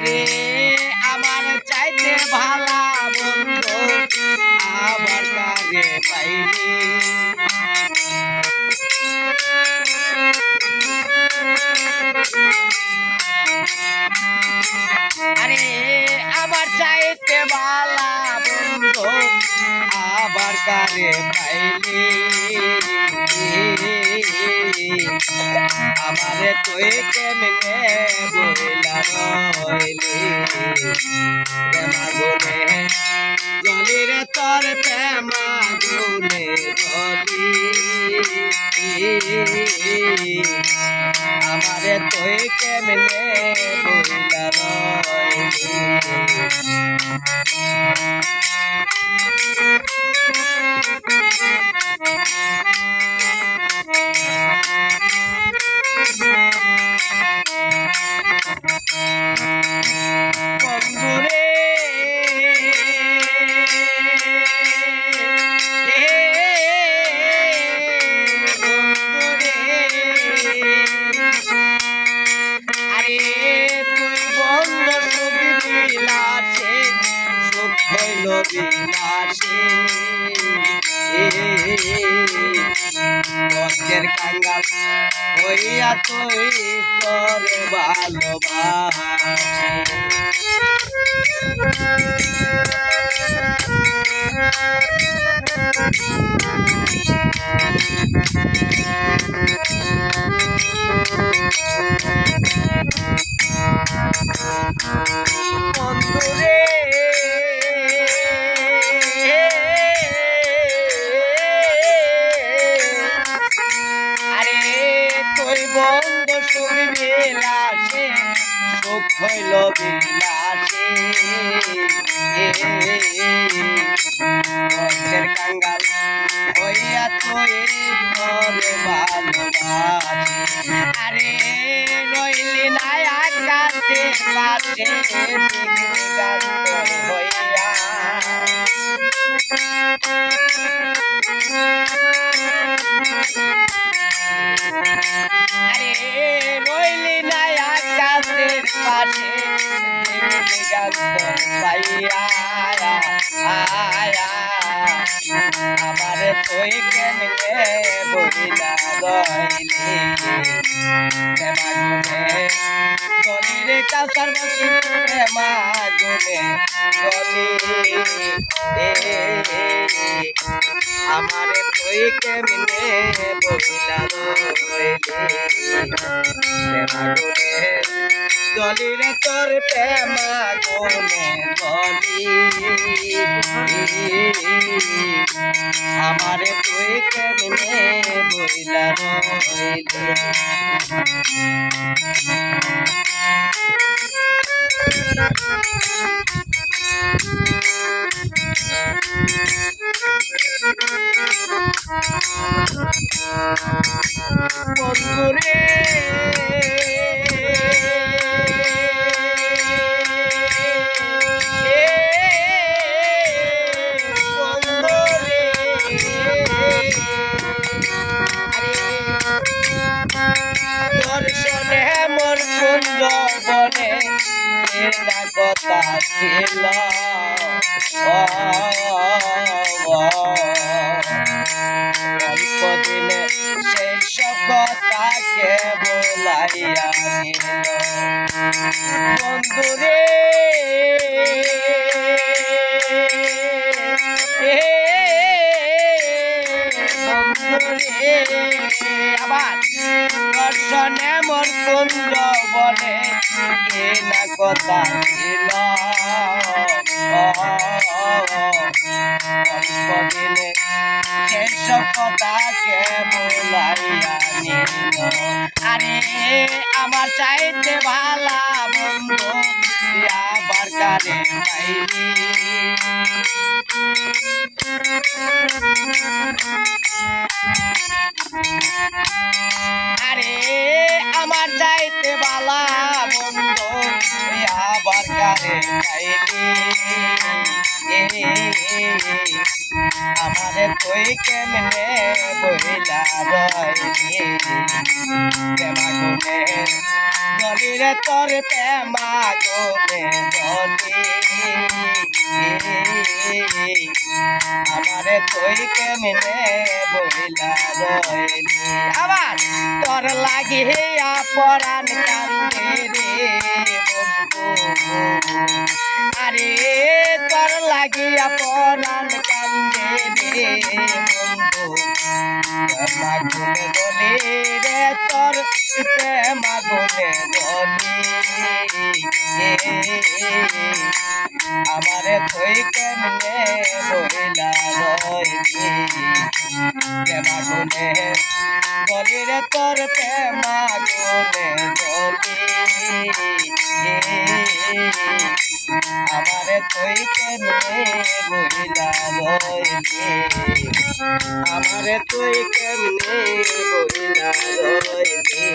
আরে আমার চাইতে ভালা বন্ধু আবার কারে পাইনি। আরে আমার চাইতে ভালা বন্ধু আবার কারে পাইলি আমারে তুই কেমনে বইলা রইলি? প্রেমা গুনে জলি রে তোর প্রেমা গুনে জলি আমারে তুই কেমনে বইলা রইলি? বিলাসে পথের কাঙ্গাল হইয়া তুই করে ভালোবাসে। শুনি বিলাসে। সুখ হইল বিলাসে কাঙ্গাল হইয়া তুই করে ভালোবাসি। আরে রইলি না আকাশে, পাশে হইয়া। পাইয়া আমারে তুই কেমনে বলিলা রইলি প্রেমাগুনে গলিরে কাসার বসি প্রেমাগুনে গলি আমারে তুই কেমনে বলিলা রইলি প্রেমাগুনে গলিরে তোর প্রেমাগুনে গলি আমারে তুই কেমনে বইলা রইলি এর না কথা ছিল অল্প দিনে সেই সব কথাকে বলাইয়া নিল বন্ধুরে আবার দর্শনে মোর কুঞ্জ বনে এ না কথা ছিল। দিনে সেসব কথাকে বলাইয়া নিল। আরে, আমার চাইতে ভালা বন্ধু আবার কারে পাইনি আরে আমারে তুই কেমনে বইলা রয়ে প্রেমাগুনে জলিরে তোর প্রেমাগুনে জলি আমারে তুই কেমনে বইলা রইলি আবার তোর লাগি পরাণ কান্দে রে বন্ধু। আরে তোর লাগিয়া পরাণ কান্দে রে মাগুনে গলি রে তোর মাগুনে গলি আমারে তুই কেমনে বইলা মাগুনে বলি রে তোর মাগুনে গলি আমারে তুই কেমনে বইলা? রইলি আমারে তুই কেমনে বইলা? রইলি